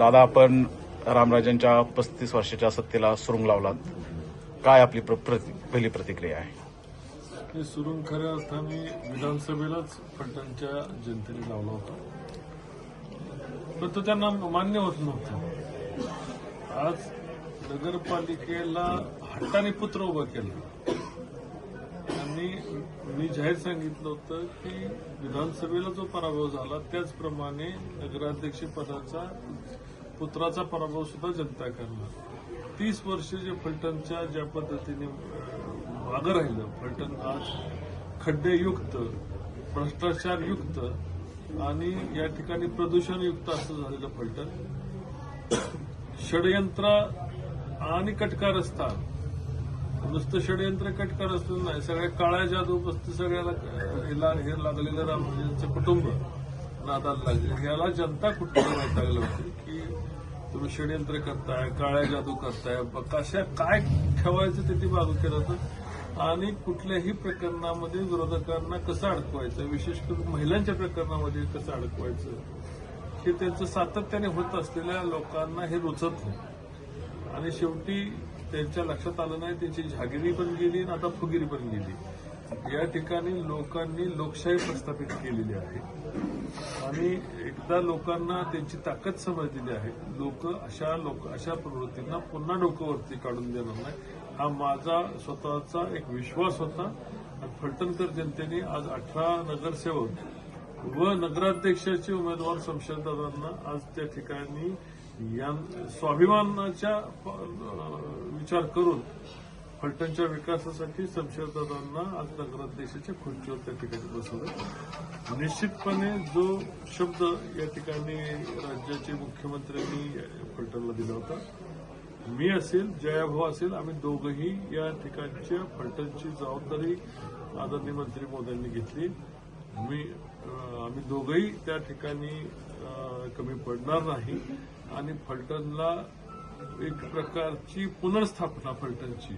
दादा आपण रामराजांच्या पस्तीस वर्षाच्या सत्तेला सुरुंग लावलात. काय आपली प्र- प्रति- पहिली प्रतिक्रिया आहे? हे खऱ्या अर्थाने विधानसभेलाच फलटणच्या जनतेने लावला होता. पण तो त्यांना मान्य होत नव्हतं. आज नगरपालिकेला हट्टाने पुत्र उभं केलं. आणि मी जाहीर सांगितलं होतं की विधानसभेला जो पराभव झाला त्याचप्रमाणे नगराध्यक्ष पदाचा पुत्राचा पराभव सुद्धा जनता करणार. तीस वर्ष जे फलटणच्या ज्या पद्धतीने मागं राहिलं फलटण आज खड्डेयुक्त भ्रष्टाचारयुक्त आणि या ठिकाणी प्रदूषणयुक्त असं झालेलं फलटण षडयंत्र आणि कटकारस्थान. नुसतं षडयंत्र कटकार असलं नाही सगळ्या काळ्या जादू बसतं सगळ्याला हे लागलेलं रामराजांचं कुटुंब. नादाला लागले याला जनता कुठं वैतागलं होती? की तुम्ही षडयंत्र करताय काळ्या जादू करताय कशा काय ठेवायचं ते ती बाजू केलं होतं. आणि कुठल्याही प्रकरणामध्ये विरोधकांना कसं अडकवायचं? विशेष करून महिलांच्या प्रकरणामध्ये कसं अडकवायचं? हे त्यांचं सातत्याने होत असलेल्या लोकांना हे रुचत नाही. आणि शेवटी त्यांच्या लक्षात आलं नाही त्यांची झागिरी पण गेली आणि आता फुगिरी पण गेली. या ठिकाणी लोकांनी लोकशाही प्रस्थापित केलेली आहे. आणि एकदा लोकांना त्यांची ताकद समजलेली आहे लोक अशा लोक अशा प्रवृत्तींना पुन्हा डोकंवरती काढून देणार नाही. हा माझा स्वतःचा एक विश्वास होता. आणि फलटणकर जनतेने आज अठरा नगरसेवक व नगराध्यक्षाचे उमेदवार शमशेरदादांना आज त्या ठिकाणी या स्वाभिमानाच्या विचार करून फलटणच्या विकासासाठी शमशेरदादांना आज नगराध्यक्षाच्या खुर्चीवर त्या ठिकाणी बसवलं. निश्चितपणे जो शब्द या ठिकाणी राज्याचे मुख्यमंत्र्यांनी फलटणला दिला होता मी असेल जयाभाऊ असेल आम्ही दोघंही या ठिकाणच्या फलटणची जबाबदारी आदरणीय मंत्री मोदींनी घेतली. मी आम्ही दोघंही त्या ठिकाणी कमी पडणार नाही. आणि फलटणला एक प्रकारची पुनर्स्थापना फलटणची.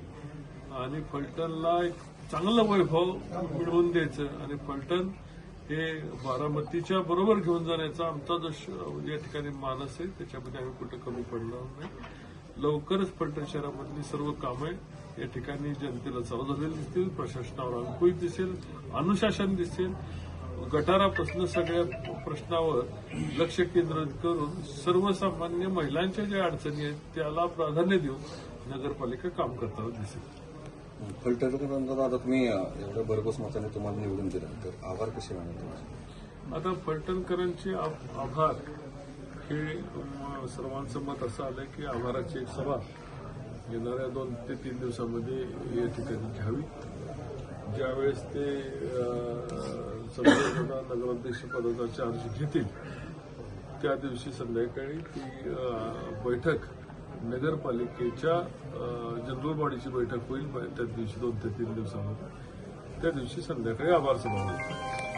आणि फलटणला एक चांगलं वैभव मिळवून द्यायचं. आणि फलटण हे बारामतीच्या बरोबर घेऊन जाण्याचा आमचा जो या ठिकाणी मानस आहे त्याच्यामध्ये आम्ही कुठं कमी पडणार नाही. लवकरच फलटण शहरामधली सर्व कामं या ठिकाणी जनतेला चालू झालेली दिसतील प्रशासनावर अंकुश दिसेल अनुशासन दिसेल. गटारापासून सगळ्या प्रश्नावर लक्ष केंद्रित करून सर्वसामान्य महिलांच्या ज्या अडचणी आहेत त्याला प्राधान्य देऊन नगरपालिका काम करताना दिसेल. फलटणकरांना आता तुम्ही एवढ्या भरघोस मताने तुम्हाला निवडून दिलं. तर आभार कसे मानले आता फलटणकरांचे आभार हे सर्वांचं मत असं आलं की आभाराची एक सभा येणाऱ्या दोन ते तीन दिवसामध्ये या ठिकाणी घ्यावी. ज्यावेळेस ते संसदेला नगराध्यक्ष पदाचा चार्ज घेतील त्या दिवशी संध्याकाळी ती बैठक नगरपालिकेच्या जनरल बॉडीची बैठक होईल. त्या दिवशी दोन ते तीन दिवसामध्ये. त्या दिवशी संध्याकाळी आभार सभा होईल